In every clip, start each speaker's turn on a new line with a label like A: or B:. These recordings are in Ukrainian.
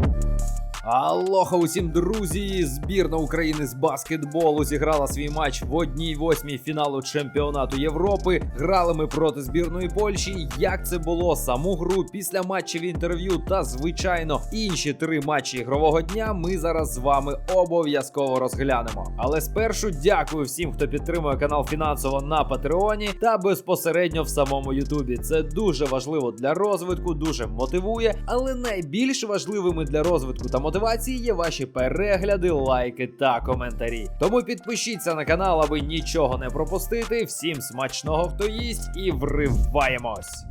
A: you Алоха усім друзі! Збірна України з баскетболу зіграла свій матч в одній восьмій фіналу чемпіонату Європи. Грали ми проти збірної Польщі. Як це було саму гру після матчів інтерв'ю та звичайно інші три матчі ігрового дня. Ми зараз з вами обов'язково розглянемо. Але спершу дякую всім, хто підтримує канал фінансово на Патреоні та безпосередньо в самому Ютубі. Це дуже важливо для розвитку, дуже мотивує, але найбільш важливими для розвитку та мотивації є ваші перегляди, лайки та коментарі. Тому підпишіться на канал, аби нічого не пропустити. Всім смачного хто їсть і вриваємось.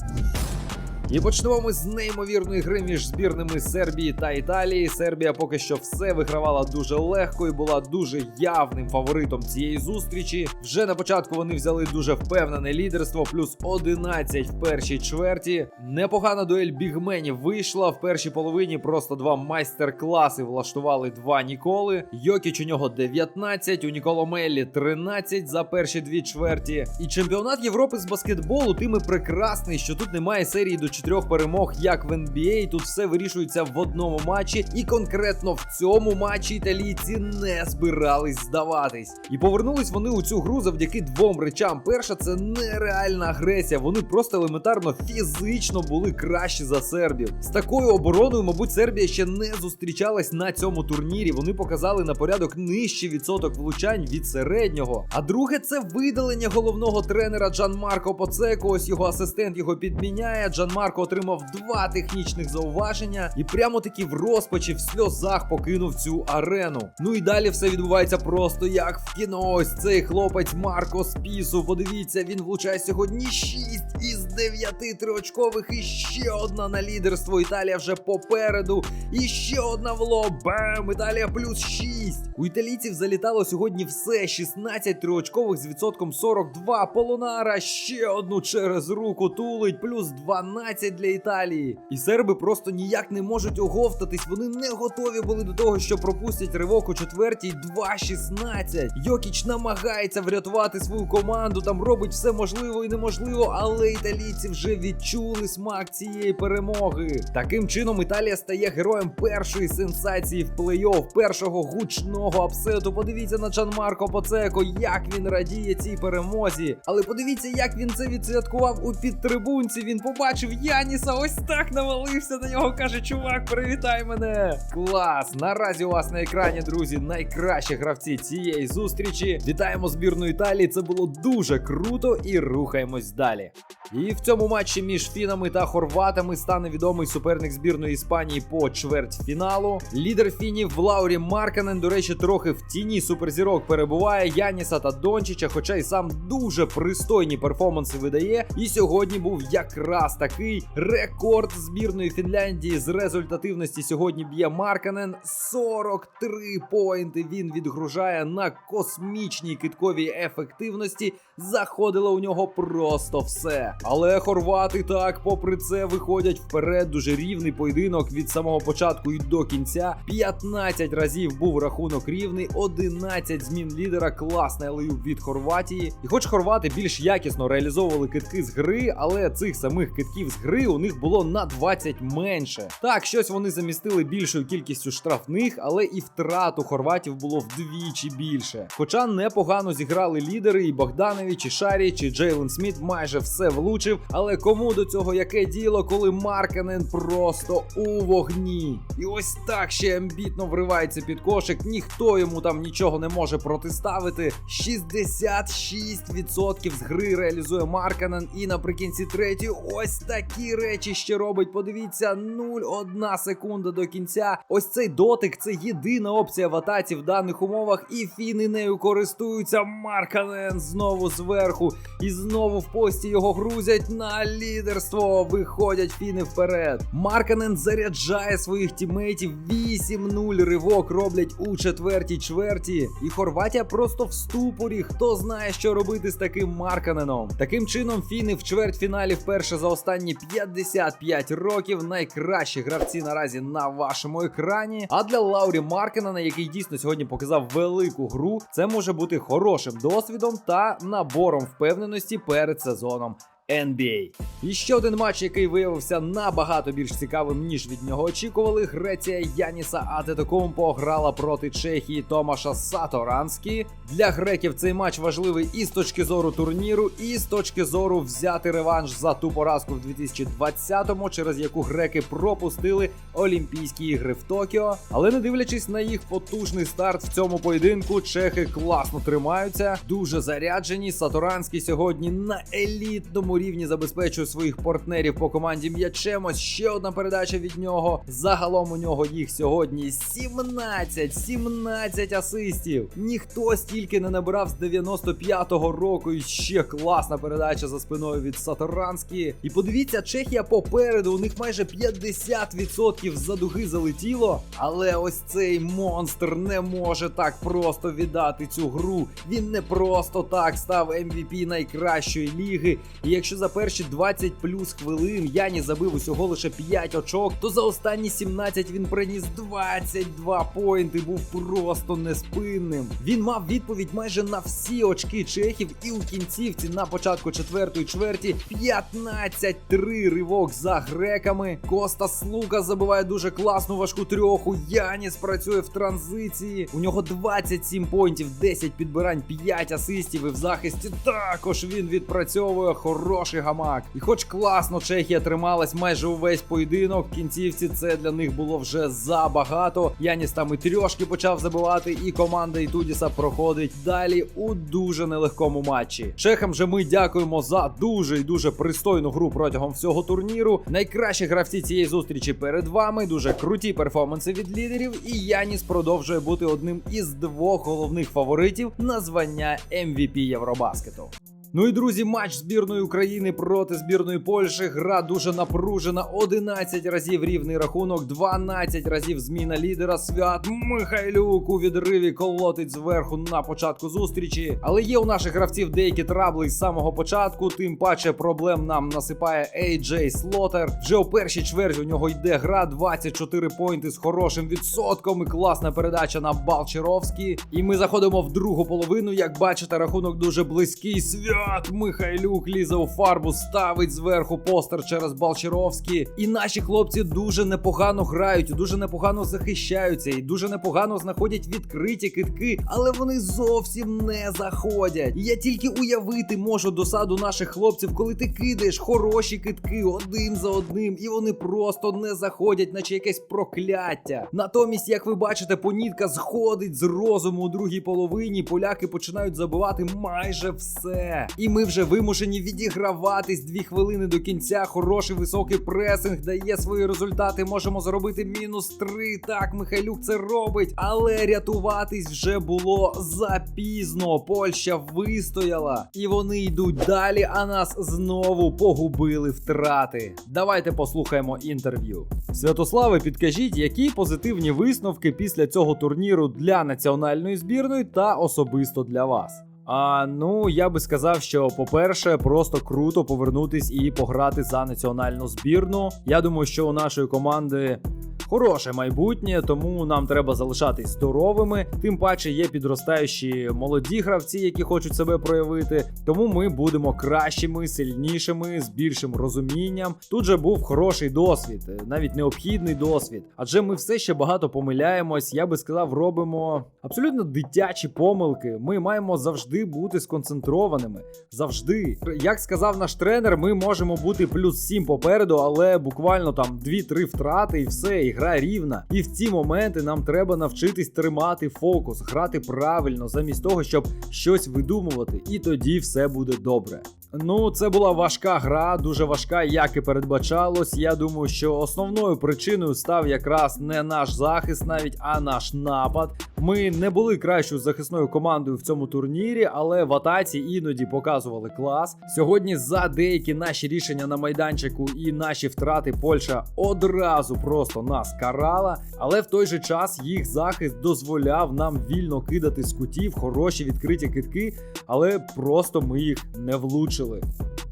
A: І почнемо ми з неймовірної гри між збірними Сербії та Італії. Сербія поки що все вигравала дуже легко і була дуже явним фаворитом цієї зустрічі. Вже на початку вони взяли дуже впевнене лідерство, плюс 11 в першій чверті. Непогана дуель бігменів вийшла в першій половині. Просто два майстер-класи влаштували два Ніколи. Йокіч у нього 19, у Ніколо Меллі 13 за перші дві чверті. І чемпіонат Європи з баскетболу тим і прекрасний, що тут немає серії до чотирьох перемог, як в NBA. Тут все вирішується в одному матчі, і конкретно в цьому матчі італійці не збирались здаватись. І повернулись вони у цю гру завдяки двом речам. Перша це нереальна агресія. Вони просто елементарно фізично були кращі за сербів. З такою обороною, мабуть, Сербія ще не зустрічалась на цьому турнірі. Вони показали на порядок нижчий відсоток влучань від середнього. А друге, це видалення головного тренера Джан Марко Поцеко. Ось його асистент його підміняє. Джан Марко отримав два технічних зауваження і прямо таки в розпачі в сльозах покинув цю арену. Ну і далі все відбувається просто як в кіно. Ось цей хлопець Марко Спісу. Подивіться, він влучає сьогодні 6 із 9 триочкових. І ще одна на лідерство. Італія вже попереду. І ще одна в лоб. Бам! Італія плюс 6. У італійців залітало сьогодні все. 16 триочкових з відсотком 42. Полонара ще одну через руку тулить, плюс 12 для Італії. І серби просто ніяк не можуть оговтатись. Вони не готові були до того, що пропустять ривок у четвертій 2-16. Йокіч намагається врятувати свою команду, там робить все можливо і неможливо, але італійці вже відчули смак цієї перемоги. Таким чином, Італія стає героєм першої сенсації в плей-офф, першого гучного апсету. Подивіться на Чанмарко Поцеко, як він радіє цій перемозі. Але подивіться, як він це відсвяткував у підтрибунці. Він побачив Яніса, ось так навалився на нього. каже: Чувак, привітай мене! Клас! Наразі у вас на екрані, друзі, найкращі гравці цієї зустрічі. Вітаємо збірну Італії. Це було дуже круто і рухаємось далі. І в цьому матчі між фінами та хорватами стане відомий суперник збірної Іспанії по чвертьфіналу. Лідер фінів в Лаурі Марканен, до речі, трохи в тіні суперзірок перебуває Яніса та Дончича, хоча й сам дуже пристойні перформанси видає. І сьогодні був якраз такий рекорд збірної Фінляндії з результативності. Сьогодні б'є Марканен 43 поінти. Він відгружає на космічній китковій ефективності. Заходило у нього просто все. Але хорвати так, попри це, виходять вперед. Дуже рівний поєдинок від самого початку і до кінця. 15 разів був рахунок рівний, 11 змін лідера. Класний алеюб від Хорватії. І хоч хорвати більш якісно реалізовували китки з гри, але цих самих китків з гри у них було на 20 менше. Так, щось вони замістили більшою кількістю штрафних, але і втрат у хорватів було вдвічі більше. Хоча непогано зіграли лідери, і Богданович, і Шаріч, і Джейлен Сміт майже все влучив. Але кому до цього яке діло, коли Марканен просто у вогні? І ось так ще амбітно вривається під кошик. Ніхто йому там нічого не може протиставити. 66% з гри реалізує Марканен. І наприкінці третьої ось такі речі ще робить. Подивіться, 0,1 секунда до кінця. Ось цей дотик це єдина опція в атаці в даних умовах. І фіни нею користуються. Марканен знову зверху. І знову в пості його грузять на лідерство. Виходять фіни вперед. Марканен заряджає своїх тімейтів. 8-0 ривок роблять у четвертій чверті. І Хорватія просто в ступорі. Хто знає, що робити з таким Марканеном. Таким чином, фіни в чвертьфіналі вперше за останні 55 років. Найкращі гравці наразі на вашому екрані. А для Лаурі Маркенена, який дійсно сьогодні показав велику гру, це може бути хорошим досвідом та набором впевненості перед сезоном NBA. І ще один матч, який виявився набагато більш цікавим, ніж від нього очікували. Греція Яніса Атетокумпо грала проти Чехії Томаша Саторанські. Для греків цей матч важливий і з точки зору турніру, і з точки зору взяти реванш за ту поразку в 2020-му, через яку греки пропустили Олімпійські ігри в Токіо. Але не дивлячись на їх потужний старт в цьому поєдинку, чехи класно тримаються, дуже заряджені. Саторанський сьогодні на елітному рівні забезпечує своїх партнерів по команді м'ячем. Ось ще одна передача від нього. Загалом у нього їх сьогодні 17, 17 асистів. Ніхто стільки не набирав з 95-го року. І ще класна передача за спиною від Саторанські. І подивіться, Чехія попереду. У них майже 50% за дуги залетіло. Але ось цей монстр не може так просто віддати цю гру. Він не просто так став MVP найкращої ліги. І якщо за перші 20 плюс хвилин Яні забив усього лише 5 очок, то за останні 17 він приніс 22 поінти. Був просто неспинним. Він мав відповідь майже на всі очки чехів, і у кінцівці на початку четвертої чверті 15-3 ривок за греками. Коста Слука забиває дуже класну важку трьоху. Яніс працює в транзиції. У нього 27 поінтів, 10 підбирань, 5 асистів. І в захисті також він відпрацьовує хороший гамак. І хоч класно Чехія трималась майже увесь поєдинок, в кінцівці це для них було вже забагато. Яніс там і трьошки почав забивати, і команда Ітудіса проходить далі у дуже нелегкому матчі. Чехам же ми дякуємо за дуже і дуже пристойну гру протягом всього турніру. Найкращі гравці цієї зустрічі перед вами. Дуже круті перформанси від лідерів. І Яніс продовжує бути одним із двох головних фаворитів на звання MVP Євробаскету. Ну і друзі, матч збірної України проти збірної Польщі. Гра дуже напружена. 11 разів рівний рахунок, 12 разів зміна лідера. Свят Михайлюк у відриві колотить зверху на початку зустрічі. Але є у наших гравців деякі трабли з самого початку. Тим паче проблем нам насипає AJ Слотер. Вже у першій чверті у нього йде гра 24 поінти з хорошим відсотком. І класна передача на Балчеровський. І ми заходимо в другу половину. Як бачите, рахунок дуже близький. Свят Михайлюк лізе у фарбу, ставить зверху постер через Балчеровський. І наші хлопці дуже непогано грають, дуже непогано захищаються і дуже непогано знаходять відкриті китки, але вони зовсім не заходять. Я тільки уявити можу досаду наших хлопців, коли ти кидаєш хороші китки один за одним, і вони просто не заходять, наче якесь прокляття. Натомість, як ви бачите, понітка сходить з розуму у другій половині. Поляки починають забивати майже все. І ми вже вимушені відіграватись дві хвилини до кінця. Хороший високий пресинг дає свої результати. Можемо зробити мінус три. Так, Михайлюк це робить, але рятуватись вже було запізно. Польща вистояла, і вони йдуть далі. А нас знову погубили втрати. Давайте послухаємо інтерв'ю. Святославе, підкажіть, які позитивні висновки після цього турніру для національної збірної та особисто для вас. А ну я би сказав, що по-перше, просто круто повернутись і пограти за національну збірну. Я думаю, що у нашої команди. Хороше майбутнє, тому нам треба залишатись здоровими. Тим паче є підростаючі молоді гравці, які хочуть себе проявити. Тому ми будемо кращими, сильнішими, з більшим розумінням. Тут же був хороший досвід, навіть необхідний досвід. Адже ми все ще багато помиляємось. Я би сказав, робимо абсолютно дитячі помилки. Ми маємо завжди бути сконцентрованими. Завжди, як сказав наш тренер, ми можемо бути плюс 7 попереду, але буквально там 2-3 втрати, і все, і гра рівна. І в ці моменти нам треба навчитись тримати фокус, грати правильно, замість того, щоб щось видумувати, і тоді все буде добре. Ну, це була важка гра, дуже важка, як і передбачалось. Я думаю, що основною причиною став якраз не наш захист, навіть а наш напад. Ми не були кращою захисною командою в цьому турнірі, але в атаці іноді показували клас. Сьогодні за деякі наші рішення на майданчику і наші втрати Польща одразу просто нас карала. Але в той же час їх захист дозволяв нам вільно кидати з кутів хороші відкриті китки, але просто ми їх не влучили.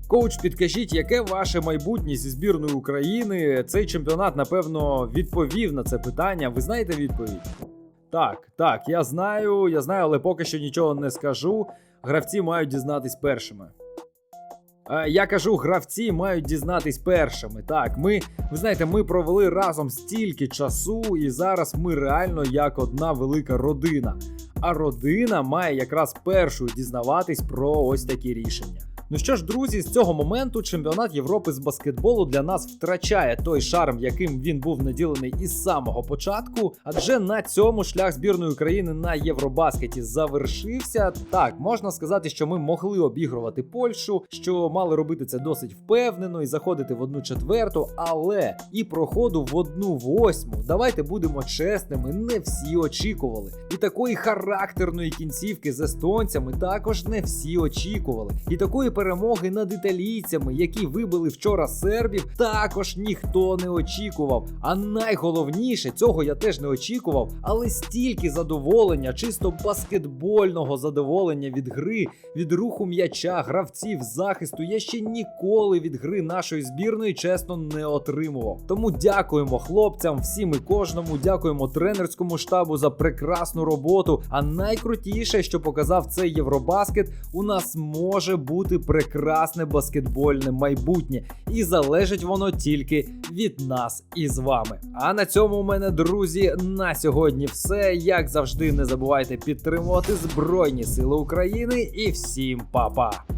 A: Коуч, підкажіть, яке ваше майбутнє зі збірною України? Цей чемпіонат, напевно, відповів на це питання. Ви знаєте відповідь? Так, так, я знаю, я знаю, але поки що нічого не скажу. Гравці мають дізнатись першими. Е, Я кажу, гравці мають дізнатись першими. Так, ми, ви знаєте, ми провели разом стільки часу, і зараз ми реально як одна велика родина. А родина має якраз першою дізнаватись про ось такі рішення. Ну що ж, друзі, з цього моменту чемпіонат Європи з баскетболу для нас втрачає той шарм, яким він був наділений із самого початку. Адже на цьому шлях збірної України на Євробаскеті завершився. Так, можна сказати, що ми могли обігрувати Польщу, що мали робити це досить впевнено і заходити в одну четверту, але і проходу в одну восьму. Давайте будемо чесними, не всі очікували. І такої характерної кінцівки з естонцями також не всі очікували. І такої перемоги над італійцями, які вибили вчора сербів, також ніхто не очікував. А найголовніше, цього я теж не очікував, але стільки задоволення, чисто баскетбольного задоволення від гри, від руху м'яча, гравців, захисту я ще ніколи від гри нашої збірної чесно не отримував. Тому дякуємо хлопцям, всім і кожному, дякуємо тренерському штабу за прекрасну роботу. А найкрутіше, що показав цей Євробаскет, у нас може бути прекрасне баскетбольне майбутнє, і залежить воно тільки від нас із вами. А на цьому у мене, друзі, на сьогодні все. Як завжди, не забувайте підтримувати Збройні Сили України і всім па-па!